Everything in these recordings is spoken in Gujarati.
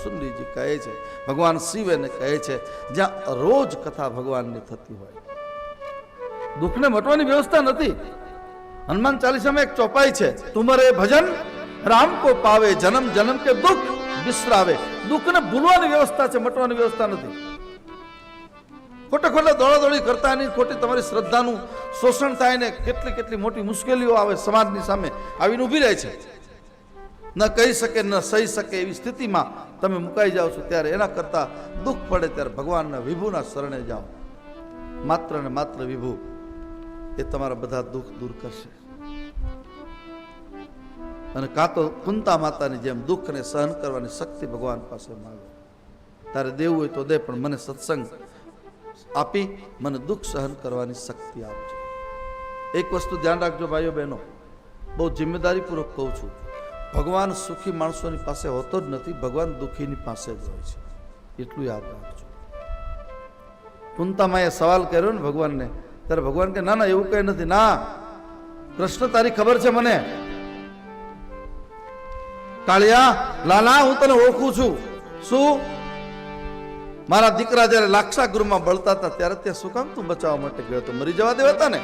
નૃસિંહજી કહે છે, ભગવાન શિવ એને કહે છે, જ્યાં રોજ કથા ભગવાનની થતી હોય. દુઃખને મટવાની વ્યવસ્થા નથી. હનુમાન ચાલીસામાં એક ચોપાઈ છે તુમરે ભજન, રામ કો પાવે જન્મ જન્મ કે દુઃખ વિસરાવે દુઃખને ભૂલવાની વ્યવસ્થા છે, મટવાની વ્યવસ્થા નથી. ખોટા ખોટા દોડાદોડી કરતા નહીં, ખોટી તમારી શ્રદ્ધાનું શોષણ થાય ને કેટલી કેટલી મોટી મુશ્કેલીઓ આવે સમાજની સામે આવીને ઊભી રહે છે. ન કહી શકે, ન સહી શકે એવી સ્થિતિમાં તમે મુકાઈ જાઓ છો ત્યારે એના કરતાં દુઃખ પડે ત્યારે ભગવાનના વિભુના શરણે જાઓ. માત્ર ને માત્ર વિભુ એ તમારા બધા દુઃખ દૂર કરશે. અને કાં તો કુંતા માતાની જેમ દુઃખને સહન કરવાની શક્તિ ભગવાન પાસે માગો. તારે દેવું હોય તો દે, પણ મને સત્સંગ આપી, મને દુઃખ સહન કરવાની શક્તિ આપજો. એક વસ્તુ ધ્યાન રાખજો ભાઈઓ બહેનો. બહુ જિમ્મેદારીપૂર્વક કહું છું. ભગવાન સુખી માણસોની પાસે હોતો જ નથી, ભગવાન દુઃખીની પાસે જ હોય છે. એટલું યાદ રાખજો. કુંતામાએ સવાલ કર્યો ને ભગવાનને, ત્યારે ભગવાન કે, ના ના, એવું કઈ નથી. ના, કૃષ્ણ તારી ખબર છે મને. કાળિયા, લાલા, હું તને ઓળખું છું. શું? મારા દીકરા જ્યારે લાક્ષાગૃહમાં બળતા હતા, ત્યારે તે શું કામ તું બચાવવા માટે ગયો તો મરી જવા દેવા હતા ને?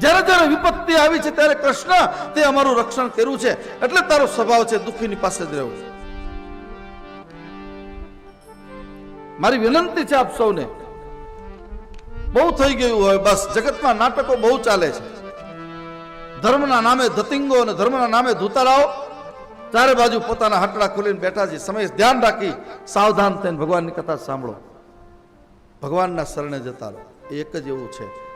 જ્યારે જ્યારે વિપત્તિ આવી છે ત્યારે કૃષ્ણ તે અમારું રક્ષણ કર્યું છે. એટલે તારો સ્વભાવ છે દુઃખીની પાસે જ રહેવું મારી વિનંતી છે આપ સૌને. બહુ થઈ ગયું હોય બસ. જગતમાં નાટકો બહુ ચાલે છે. ધર્મના નામે ધતિંગો અને ધર્મના નામે ધૂતારાઓ ચારે બાજુ પોતાના હટડા ખોલીને બેઠા છે. સમય ધ્યાન રાખી સાવધાન થઈને ભગવાનની કથા સાંભળો. ભગવાનના શરણે જતા રહો. એક જ એવું છે.